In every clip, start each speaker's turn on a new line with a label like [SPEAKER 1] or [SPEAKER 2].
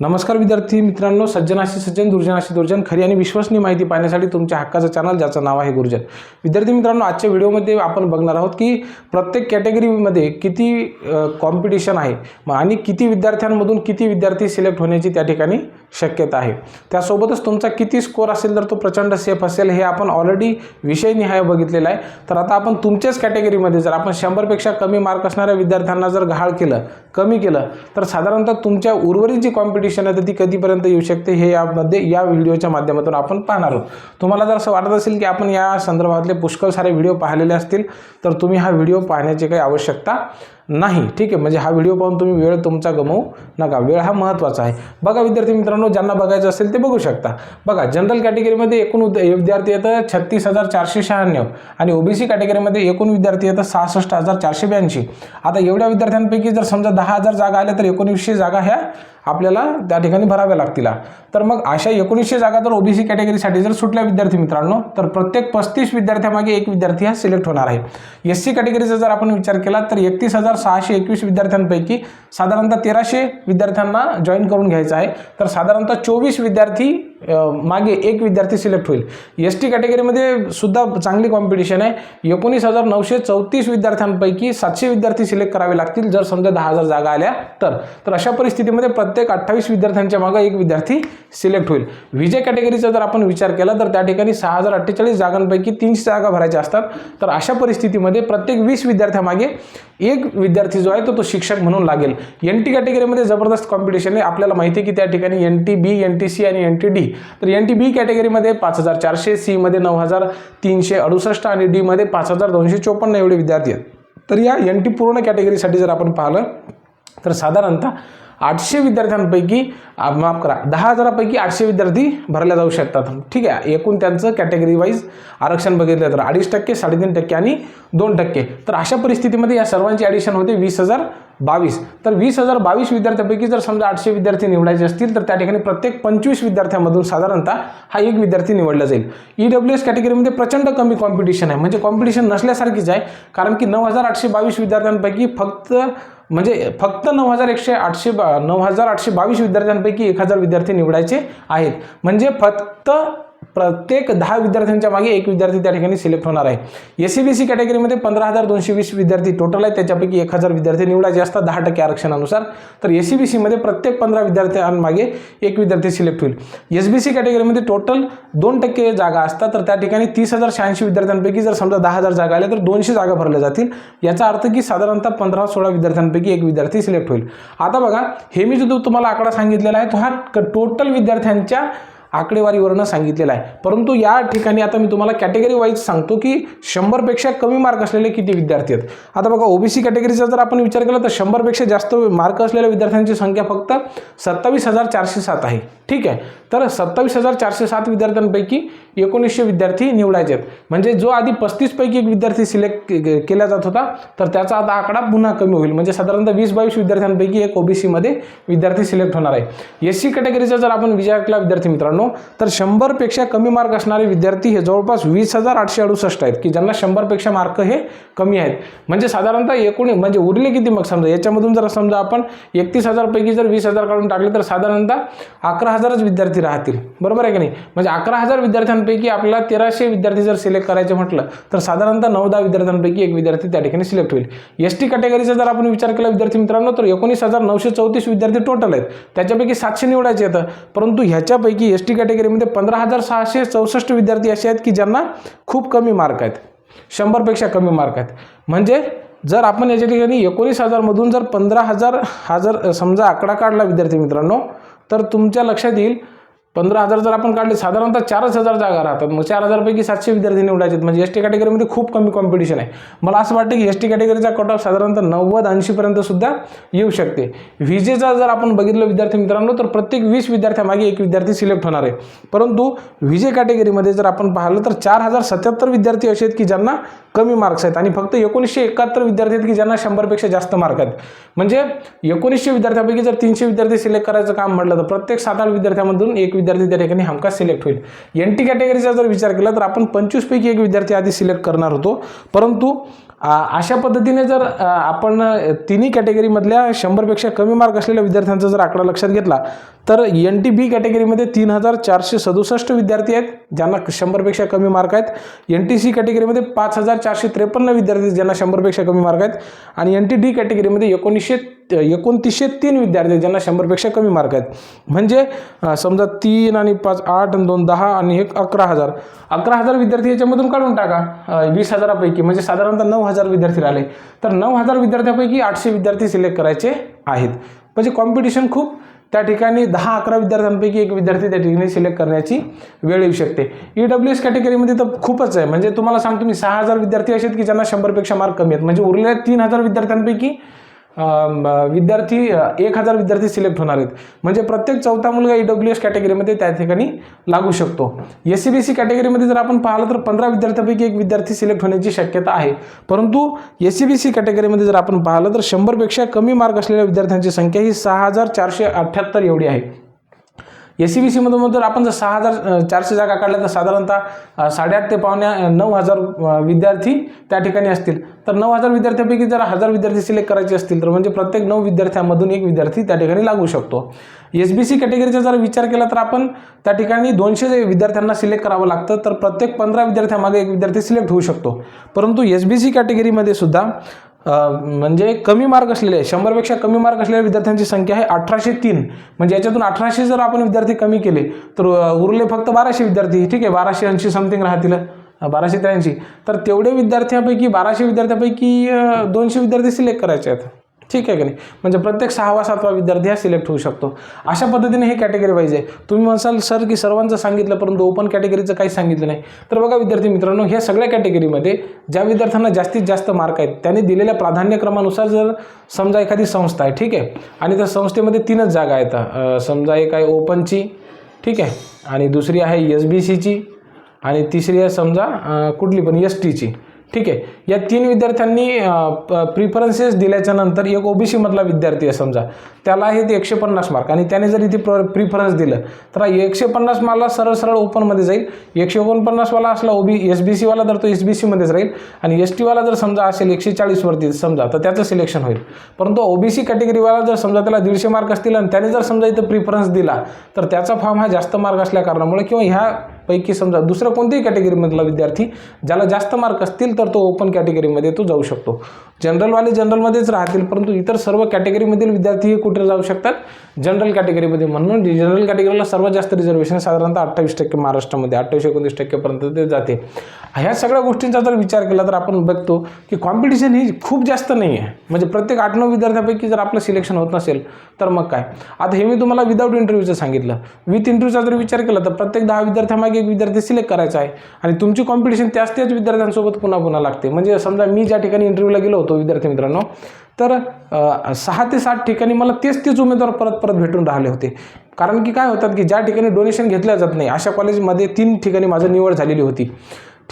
[SPEAKER 1] नमस्कार विद्यार्थी मित्रांनो सज्जनाशी सज्जन दुर्जनाशी दुर्जन खरी आणि विश्वसनीय माहिती पाहण्यासाठी तुमच्या हक्काचं चॅनल ज्याचं नाव आहे गुरुजन. विद्यार्थी मित्रांनो आजच्या व्हिडिओमध्ये आपण बघणार आहोत की प्रत्येक कॅटेगरीमध्ये किती कॉम्पिटिशन आहे आणि किती विद्यार्थ्यांमधून किती विद्यार्थी सिलेक्ट होण्याची त्या ठिकाणी शक्यता आहे. त्यासोबतच तुमचा किती स्कोर असेल तर तो प्रचंड सेफ असेल हे आपण ऑलरेडी विषयनिहाय बघितलेला आहे. तर आता आपण तुमच्याच कॅटेगरीमध्ये जर आपण शंभरपेक्षा कमी मार्क असणाऱ्या विद्यार्थ्यांना जर गहाळ केलं कमी केलं तर साधारणतः तुमच्या उर्वरित जी कॉम्पिटिशन आहे तर ती कधीपर्यंत येऊ शकते हे यामध्ये या व्हिडिओच्या माध्यमातून आपण पाहणार आहोत. तुम्हाला जर असं वाटत असेल की आपण या संदर्भातले पुष्कळ सारे व्हिडिओ पाहिलेले असतील तर तुम्ही हा व्हिडिओ पाहण्याची काही आवश्यकता नाही. ठीक आहे. म्हणजे हा व्हिडिओ पाहून तुम्ही वेळ तुमचा गमवू नका. वेळ हा महत्त्वाचा आहे. बघा विद्यार्थी मित्रांनो ज्यांना बघायचं असेल ते बघू शकता. बघा जनरल कॅटेगरीमध्ये एकूण उद- विद्यार्थी येतं छत्तीस हजार चारशे शहाण्णव आणि ओबीसी कॅटेगरीमध्ये एकूण विद्यार्थी येतं सहासष्ट हजार चारशे ब्याऐंशी. आता एवढ्या विद्यार्थ्यांपैकी जर समजा दहा हजार जागा आल्या तर एकोणीसशे जागा ह्या आपल्याला त्या ठिकाणी भराव्या लागतील. तर मग अशा एकोणीसशे जागा जर ओबीसी कॅटेगरीसाठी जर सुटल्या विद्यार्थी मित्रांनो तर प्रत्येक पस्तीस विद्यार्थ्यामागे एक विद्यार्थी हा सिलेक्ट होणार आहे. एस सी कॅटेगरीचा जर आपण विचार केला तर एकतीस हजार सहाशे एकवीस विद्यार्थ्यांपैकी साधारणतः तेराशे विद्यार्थ्यांना जॉईन करून घ्यायचं आहे. तर साधारणतः चोवीस विद्यार्थी मागे एक विद्यार्थी सिलेक्ट होईल. एस टी कॅटेगरीमध्ये सुद्धा चांगली कॉम्पिटिशन आहे. एकोणीस हजार नऊशे चौतीस विद्यार्थ्यांपैकी सातशे विद्यार्थी सिलेक्ट करावे लागतील जर समजा दहा हजार जागा आल्या तर. तर अशा परिस्थितीमध्ये प्रत्येक प्रत्येक अठ्ठावीस विद्यार्थ्यांच्या मागे एक विद्यार्थी सिलेक्ट होईल. विजय कॅटेगरीचा जर आपण विचार केला तर त्या ठिकाणी सहा हजार अठ्ठेचाळीस जागांपैकी तीनशे जागा भरायच्या असतात. तर अशा परिस्थितीमध्ये प्रत्येक वीस विद्यार्थ्यामागे एक विद्यार्थी जो आहे तो तो शिक्षक म्हणून लागेल. एन टी कॅटेगरीमध्ये जबरदस्त कॉम्पिटिशन आहे. आपल्याला माहिती आहे की त्या ठिकाणी N T B N T C आणि एन टी डी तर एन टी बी कॅटेगरीमध्ये पाच हजार चारशे सीमध्ये नऊ हजार तीनशे अडुसष्ट आणि डीमध्ये पाच हजार दोनशे चोपन्न एवढे विद्यार्थी आहेत. तर या एन टी पूर्ण कॅटेगरीसाठी जर आपण पाहिलं तर साधारणतः आठशे विद्यार्थ्यांपैकी माफ करा दहा हजारापैकी आठशे विद्यार्थी भरल्या जाऊ शकतात. ठीक आहे एकूण त्यांचं कॅटेगरी वाईज आरक्षण बघितलं तर अडीच टक्के साडेतीन टक्के आणि दोन टक्के. तर अशा परिस्थितीमध्ये या सर्वांची ॲडिशन होते वीस हजार बावीस. तर वीस हजार बावीस विद्यार्थ्यांपैकी जर समजा आठशे विद्यार्थी निवडायचे असतील तर त्या ठिकाणी प्रत्येक पंचवीस विद्यार्थ्यांमधून साधारणतः हा एक विद्यार्थी निवडला जाईल. ई डब्ल्यू एस कॅटेगरीमध्ये प्रचंड कमी कॉम्पिटिशन आहे. म्हणजे कॉम्पिटिशन नसल्यासारखीच आहे कारण की नऊ हजार आठशे बावीस विद्यार्थ्यांपैकी फक्त म्हणजे फक्त नऊ हजार एकशे आठशे बा नऊ हजार आठशे बावीस विद्यार्थ्यांपैकी एक हजार विद्यार्थी निवडायचे आहेत. म्हणजे फक्त प्रत्येक दहा विद्यार्थ्यांच्या मागे एक विद्यार्थी त्या ठिकाणी सिलेक्ट होणार आहे. एस सी बी सी कॅटेगरीमध्ये पंधरा हजार दोनशे वीस विद्यार्थी टोटल आहे त्याच्यापैकी एक हजार विद्यार्थी निवडायचे असतात दहा टक्के आरक्षणानुसार. तर एस सी बी सीमध्ये प्रत्येक पंधरा विद्यार्थ्यांमागे एक विद्यार्थी सिलेक्ट होईल. एस बी सी कॅटेगरीमध्ये टोटल दोन टक्के जागा असतात. तर त्या ठिकाणी तीस हजार शहाऐंशी विद्यार्थ्यांपैकी जर समजा दहा हजार जागा आल्या तर दोनशे जागा भरल्या जातील. याचा अर्थ की साधारणतः पंधरा सोळा विद्यार्थ्यांपैकी एक विद्यार्थी सिलेक्ट होईल. आता बघा हे मी जो तुम्हाला आकडा सांगितलेला आहे तो हा टोटल विद्यार्थ्यांच्या आकडेवारीवरनं सांगितलेलं आहे. परंतु या ठिकाणी आता मी तुम्हाला कॅटेगरी वाईज सांगतो की शंभरपेक्षा कमी मार्क असलेले किती विद्यार्थी आहेत? आता बघा ओबीसी कॅटेगरीचा जर आपण विचार केला तर शंभरपेक्षा जास्त मार्क असलेल्या विद्यार्थ्यांची संख्या फक्त सत्तावीस हजार चारशे सात आहे. ठीक आहे? तर सत्तावीस हजार चारशे सात विद्यार्थ्यांपैकी एकोणीसशे विद्यार्थी निवडायचे आहेत म्हणजे जो आधी पस्तीसपैकी एक विद्यार्थी सिलेक्ट केला जात होता तर त्याचा आता आकडा पुन्हा कमी होईल. म्हणजे साधारणतः वीस बावीस विद्यार्थ्यांपैकी एक ओबीसीमध्ये विद्यार्थी सिलेक्ट होणार आहे. एस सी कॅटेगरीचा जर आपण विचार केला विद्यार्थी मित्रांनो तर शंभरपेक्षा कमी मार्क असणारे विद्यार्थी हे जवळपास वीस हजार आठशे अडुसष्ट आहेत की ज्यांना शंभरपेक्षा मार्क हे कमी आहेत. म्हणजे साधारणतः एकूण म्हणजे उरले किती मग समजा? याच्यामधून जर समजा आपण एकतीस हजारपैकी जर वीस हजार काढून टाकले तर साधारणतः अकरा हजारच विद्यार्थी राहतील. बरोबर आहे की नाही? म्हणजे अकरा हजार विद्यार्थ्यांना विद्यार्थ्यांपैकी आपल्याला तेराशे विद्यार्थी जर सिलेक्ट करायचे म्हटलं तर साधारणतः नऊ दहा विद्यार्थ्यांपैकी एक विद्यार्थी त्या ठिकाणी सिलेक्ट होईल. एस टी कॅटेगरीचा जर आपण विचार केला विद्यार्थी मित्रांनो तर एकोणीस हजार नऊशे चौतीस विद्यार्थी टोटल आहेत. त्याच्यापैकी सातशे निवडायचे येतं परंतु ह्याच्यापैकी एस टी कॅटेगरीमध्ये पंधरा हजार सहाशे चौसष्ट विद्यार्थी असे आहेत की ज्यांना खूप कमी मार्क आहेत. शंभरपेक्षा कमी मार्क आहेत. म्हणजे जर आपण याच्या ठिकाणी एकोणीस हजारमधून जर पंधरा हजार हा जर समजा आकडा काढला विद्यार्थी मित्रांनो तर तुमच्या लक्षात येईल पंधरा हजार जर आपण काढले साधारणतः चारच हजार जागा राहतात. मग चार हजारपैकी सातशे विद्यार्थी निवडायचे आहेत. म्हणजे एस टी कॅटेगरीमध्ये खूप कमी कॉम्पिटिशन आहे. मला असं वाटतं की एस टी कॅटेगरीचा कट ऑफ साधारणतः नव्वद ऐंशीपर्यंत सुद्धा येऊ शकते. विजेचा जर आपण बघितलं विद्यार्थी मित्रांनो तर प्रत्येक वीस विद्यार्थ्यामागे एक विद्यार्थी सिलेक्ट होणार आहे. परंतु विजे कॅटेगरीमध्ये जर आपण पाहिलं तर चार हजार सत्याहत्तर विद्यार्थी असे आहेत की ज्यांना कमी मार्क्स आहेत. आणि फक्त एकोणीसशे एकाहत्तर विद्यार्थी आहेत की ज्यांना शंभरपेक्षा जास्त मार्क आहेत. म्हणजे एकोणीसशे विद्यार्थ्यांपैकी जर तीनशे विद्यार्थी सिलेक्ट करायचं काम म्हटलं तर प्रत्येक सात आठ विद्यार्थ्यामधून एक विद्यार्थी त्या ठिकाणी हमखास सिलेक्ट होईल. एन टी कॅटेगरीचा जर विचार केला तर आपण पंचवीसपैकी एक विद्यार्थी आधी सिलेक्ट करणार होतो. परंतु अशा पद्धतीने जर आपण तिन्ही कॅटेगरीमधल्या शंभरपेक्षा कमी मार्क असलेल्या विद्यार्थ्यांचा जर आकडा लक्षात घेतला तर एन टी बी कॅटेगरीमध्ये तीन हजार चारशे सदुसष्ट विद्यार्थी आहेत ज्यांना शंभरपेक्षा कमी मार्क आहेत. एन टी सी कॅटेगरीमध्ये पाच हजार चारशे त्रेपन्न विद्यार्थी ज्यांना शंभरपेक्षा कमी मार्क आहेत. आणि एन टी डी कॅटेगरीमध्ये एकोणीसशे एकोणतीसशे तीन विद्यार्थी आहेत, ज्यांना शंभरपेक्षा कमी मार्क आहेत. म्हणजे समजा तीन आणि पाच आठ आणि दोन दहा आणि एक अकरा हजार. अकरा हजार विद्यार्थी याच्यामधून काढून टाका. वीस हजारापैकी म्हणजे साधारणतः नऊ हजार विद्यार्थी राहिले. तर नऊ हजार विद्यार्थ्यापैकी आठशे विद्यार्थी सिलेक्ट करायचे आहेत. म्हणजे कॉम्पिटिशन खूप त्या ठिकाणी दहा अकरा विद्यार्थ्यांपैकी एक विद्यार्थी त्या ठिकाणी सिलेक्ट करण्याची वेळ येऊ शकते. ई डब्ल्यू एस कॅटेगरीमध्ये तर खूपच आहे. म्हणजे तुम्हाला सांगतो मी सहा हजार विद्यार्थी असे आहेत की ज्यांना शंभरपेक्षा मार्क कमी आहेत. म्हणजे उरलेल्या तीन हजार विद्यार्थ्यांपैकी विद्यार्थी एक हजार विद्यार्थी सिलेक्ट होणार आहेत. म्हणजे प्रत्येक चौथा मुलगा ई डब्ल्यू एस कॅटेगरीमध्ये त्या ठिकाणी लागू शकतो. एस सी बी सी कॅटेगरीमध्ये जर आपण पाहिलं तर पंधरा विद्यार्थ्यांपैकी एक विद्यार्थी सिलेक्ट होण्याची शक्यता आहे. परंतु एस सी बी सी कॅटेगरीमध्ये जर आपण पाहिलं तर शंभरपेक्षा कमी मार्क असलेल्या विद्यार्थ्यांची संख्या ही सहा हजार चारशे अठ्ठ्याहत्तर एवढी आहे. एस सी बी सीमधून जर आपण जर सहा हजार चारशे जागा काढल्या तर साधारणतः साडेआठ ते पावण्या नऊ हजार विद्यार्थी त्या ठिकाणी असतील. तर नऊ हजार विद्यार्थ्यांपैकी जर हजार विद्यार्थी सिलेक्ट करायचे असतील तर म्हणजे प्रत्येक नऊ विद्यार्थ्यामधून एक विद्यार्थी त्या ठिकाणी लागू शकतो. एस बी सी कॅटेगरीचा जर विचार केला तर आपण त्या ठिकाणी दोनशे विद्यार्थ्यांना सिलेक्ट करावं लागतं तर प्रत्येक पंधरा विद्यार्थ्यामागे एक विद्यार्थी सिलेक्ट होऊ शकतो. परंतु एस बी सी कॅटेगरीमध्ये सुद्धा म्हणजे कमी मार्क असलेले शंभरपेक्षा कमी मार्क असलेल्या विद्यार्थ्यांची संख्या आहे अठराशे तीन. म्हणजे याच्यातून अठराशे जर आपण विद्यार्थी कमी केले तर उरले फक्त बाराशे विद्यार्थी. ठीक आहे बाराशे ऐंशी समथिंग राहतील बाराशे त्र्याऐंशी. तर तेवढे विद्यार्थ्यांपैकी बाराशे विद्यार्थ्यांपैकी दोनशे विद्यार्थी सिलेक्ट करायचे आहेत. ठीक आहे की नाही? म्हणजे प्रत्येक सहावा सातवा विद्यार्थी हा सिलेक्ट होऊ शकतो. अशा पद्धतीने हे कॅटेगरी पाहिजे. तुम्ही म्हणसाल सर की सर्वांचं सांगितलं परंतु ओपन कॅटेगरीचं काही सांगितलं नाही. तर बघा विद्यार्थी मित्रांनो ह्या सगळ्या कॅटेगरीमध्ये ज्या विद्यार्थ्यांना जास्तीत जास्त मार्क आहेत त्यांनी दिलेल्या प्राधान्यक्रमानुसार जर समजा एखादी संस्था आहे ठीक आहे आणि त्या संस्थेमध्ये तीनच जागा आहेत. समजा एक आहे ओपनची ठीक आहे आणि दुसरी आहे एस बी सीची आणि तिसरी आहे समजा कुठली पण एस टीची ठीक आहे. या तीन विद्यार्थ्यांनी प्रिफरन्सेस दिल्याच्या नंतर एक ओबीसी मधला विद्यार्थी आहे समजा. त्याला आहे ते एकशे पन्नास मार्क आणि त्याने जर इथे प्र प्रिफरन्स दिलं तर एकशे पन्नास मार्कला सरळ सरळ ओपनमध्ये जाईल. एकशे एकोणपन्नासवाला असला ओबी एस बी सीवाला तर तो एस बी सीमध्येच राहील. आणि एस टीवाला जर समजा असेल एकशे चाळीसवरती समजा तर त्याचं सिलेक्शन होईल. परंतु ओबीसी कॅटेगरीवाला जर समजा त्याला दीडशे मार्क असतील आणि त्याने जर समजा इथं प्रिफरन्स दिला तर त्याचा फॉर्म हा जास्त मार्क असल्या कारणामुळे किंवा ह्या पैकी समजा दुसऱ्या कोणत्याही कॅटेगरीमधला विद्यार्थी ज्याला जास्त मार्क असतील तर तो ओपन कॅटेगरीमध्ये तो जाऊ शकतो. जनरलवाले जनरलमध्येच राहतील परंतु इतर सर्व कॅटेगरीमधील विद्यार्थी हे कुठे जाऊ शकतात? जनरल कॅटेगरीमध्ये म्हणून जनरल कॅटेगरीला सर्वात जास्त रिझर्वेशन साधारणतः अठ्ठावीस टक्के महाराष्ट्रामध्ये अठ्ठावीस एकोणतीस टक्केपर्यंत ते जाते. ह्या सगळ्या गोष्टींचा जर विचार केला तर आपण बघतो की कॉम्पिटिशन ही खूप जास्त नाही आहे. म्हणजे प्रत्येक आठ नऊ विद्यार्थ्यांपैकी जर आपलं सिलेक्शन होत नसेल तर मग काय? आता हे मी तुम्हाला विदाऊट इंटरव्ह्यूचं सांगितलं. विथ इंटरव्ह्यूचा जर विचार केला तर प्रत्येक दहा विद्यार्थ्यामागे एक विद्यार्थी सिलेक्ट करायचा आहे. आणि तुमची कॉम्पिटिशन त्याच त्याच विद्यार्थ्यांसोबत पुन्हा पुन्हा लागते. म्हणजे समजा मी ज्या ठिकाणी इंटरव्ह्यूला गेलो होतो विद्यार्थी मित्रांनो तर सहा ते सात ठिकाणी मला तेच तेच उमेदवार परत परत भेटून राहिले होते. कारण की काय होतात की ज्या ठिकाणी डोनेशन घेतल्या जात नाही अशा कॉलेजमध्ये तीन ठिकाणी माझं निवड झालेली होती.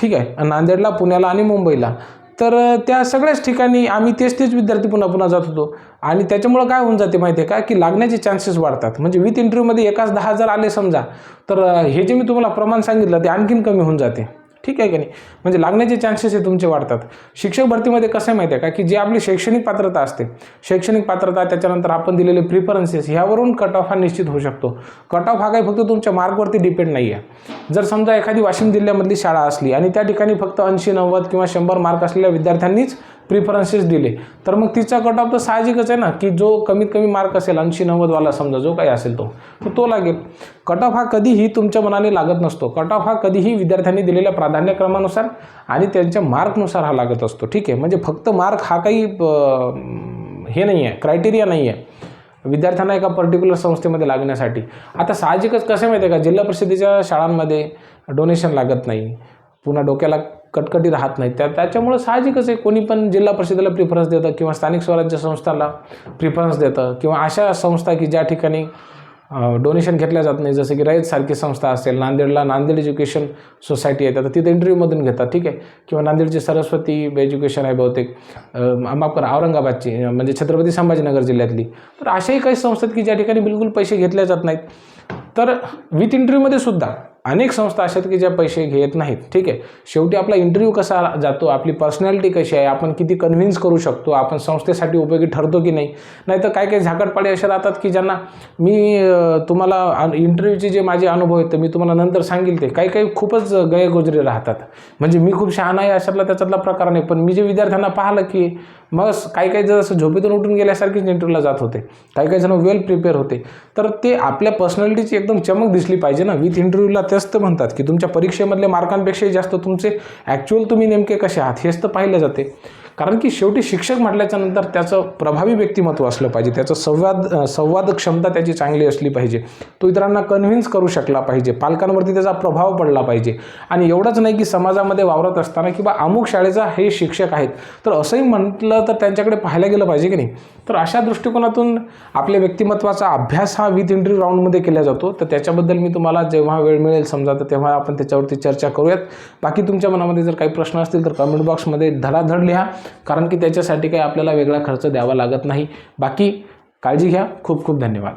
[SPEAKER 1] ठीक आहे. नांदेडला पुण्याला आणि मुंबईला. तर त्या सगळ्याच ठिकाणी आम्ही तेच तेच विद्यार्थी पुन्हा पुन्हा जात होतो. आणि त्याच्यामुळं काय होऊन जाते माहिती आहे का की लागण्याचे चान्सेस वाढतात. म्हणजे विथ इंटरव्ह्यूमध्ये एकाच दहा हजार आले समजा. तर हे जे मी तुम्हाला प्रमाण सांगितलं ते आणखीन कमी होऊन जाते. ठीक आहे की नाही? म्हणजे लागण्याचे चान्सेस हे तुमचे वाढतात. शिक्षक भरतीमध्ये कसं आहे माहिती आहे का? की जी आपली शैक्षणिक पात्रता असते शैक्षणिक पात्रता त्याच्यानंतर आपण दिलेले प्रिफरन्सेस ह्यावरून कट ऑफ हा निश्चित होऊ शकतो. कट ऑफ हा काही फक्त तुमच्या मार्कवरती डिपेंड नाही आहे जर समजा एखादी वाशिम जिल्ह्यामधली शाळा असली आणि त्या ठिकाणी फक्त ऐंशी नव्वद किंवा शंभर मार्क असलेल्या विद्यार्थ्यांनीच प्रिफरन्सेस दिले. तर मग तिचा कट ऑफ तर साहजिकच आहे ना की जो कमीत कमी मार्क असेल ऐंशी नव्वदवाला समजा जो काही असेल तो तर तो लागेल. कट ऑफ हा कधीही तुमच्या मनाने लागत नसतो. कट ऑफ हा कधीही विद्यार्थ्यांनी दिलेल्या प्राधान्यक्रमानुसार आणि त्यांच्या मार्कनुसार हा लागत असतो. ठीक आहे? म्हणजे फक्त मार्क हा काही हे नाही आहे क्रायटेरिया नाही आहे. विद्यार्थ्यांना एका पर्टिक्युलर संस्थेमध्ये लागण्यासाठी. आता साहजिकच कसं माहिती आहे का? जिल्हा परिषदेच्या शाळांमध्ये डोनेशन लागत नाही. पुन्हा डोक्याला कटकटी राहत नाही. त्या त्याच्यामुळं साहजिकच आहे. कोणी पण जिल्हा परिषदेला प्रिफरन्स देतं किंवा स्थानिक स्वराज्य संस्थाला प्रिफरन्स देतं किंवा अशा संस्था की ज्या ठिकाणी डोनेशन घेतल्या जात नाही. जसं की रयत सारखी संस्था असेल नांदेडला नांदेड एज्युकेशन सोसायटी आहे. तर तिथे इंटरव्ह्यूमधून घेतात ठीक आहे? किंवा नांदेडची सरस्वती एज्युकेशन आहे बहुतेक. माफ करा औरंगाबादची म्हणजे छत्रपती संभाजीनगर जिल्ह्यातली. तर अशाही काही संस्था आहेत की ज्या ठिकाणी बिलकुल पैसे घेतले जात नाहीत. तर विथ इंटरव्ह्यूमध्ये सुद्धा अनेक संस्था अशा आहेत की ज्या पैसे घेत नाहीत. ठीक आहे? शेवटी आपला इंटरव्ह्यू कसा जातो? आपली पर्सनॅलिटी कशी आहे? आपण किती कन्व्हिन्स करू शकतो? आपण संस्थेसाठी उपयोगी ठरतो की नाही? नाहीतर काय काही झाकटपाडे असे राहतात की ज्यांना मी तुम्हाला इंटरव्ह्यूचे जे माझे अनुभव आहेत ते मी तुम्हाला नंतर सांगेल ते. काही काही खूपच गैरगोजरे राहतात. म्हणजे मी खूप शहाण आहे अशातला त्याच्यातला प्रकार नाही. पण मी जे विद्यार्थ्यांना पाहिलं की मग काही काही जण असं झोपेतून उठून गेल्यासारखेच इंटरव्ह्यूला जात होते. काही काही जण वेल प्रिपेअर होते. तर ते आपल्या पर्सनॅलिटीची एकदम चमक दिसली पाहिजे ना. विथ इंटरव्ह्यूला तेच तर म्हणतात की तुमच्या परीक्षेमधल्या मार्कांपेक्षाही जास्त तुमचे ॲक्च्युअल तुम्ही नेमके कसे आहात हेच तर पाहिलं जाते. कारण की शेवटी शिक्षक म्हटल्याच्या नंतर त्याचं प्रभावी व्यक्तिमत्व असलं पाहिजे. त्याचं संवाद संवाद क्षमता त्याची चांगली असली पाहिजे. तो इतरांना कन्व्हिन्स करू शकला पाहिजे. पालकांवरती त्याचा प्रभाव पडला पाहिजे. आणि एवढंच नाही की समाजामध्ये वावरत असताना किंवा अमुक शाळेचा हे शिक्षक आहेत. तर असंही म्हटलं तर त्यांच्याकडे पाहायला गेलं पाहिजे की नाही? तर अशा दृष्टिकोनातून आपल्या व्यक्तिमत्वाचा अभ्यास हा विथ इंटरव्ह्यू राऊंडमध्ये केला जातो. तर त्याच्याबद्दल मी तुम्हाला जेव्हा वेळ मिळेल समजा तर तेव्हा आपण त्याच्यावरती चर्चा करूयात. बाकी तुमच्या मनामध्ये जर काही प्रश्न असतील तर कमेंट बॉक्समध्ये धडाधड लिहा. कारण की त्याच्यासाठी काही आपल्याला वेगळा खर्च द्यावा लागत नाही. बाकी काळजी घ्या. खूप खूप धन्यवाद.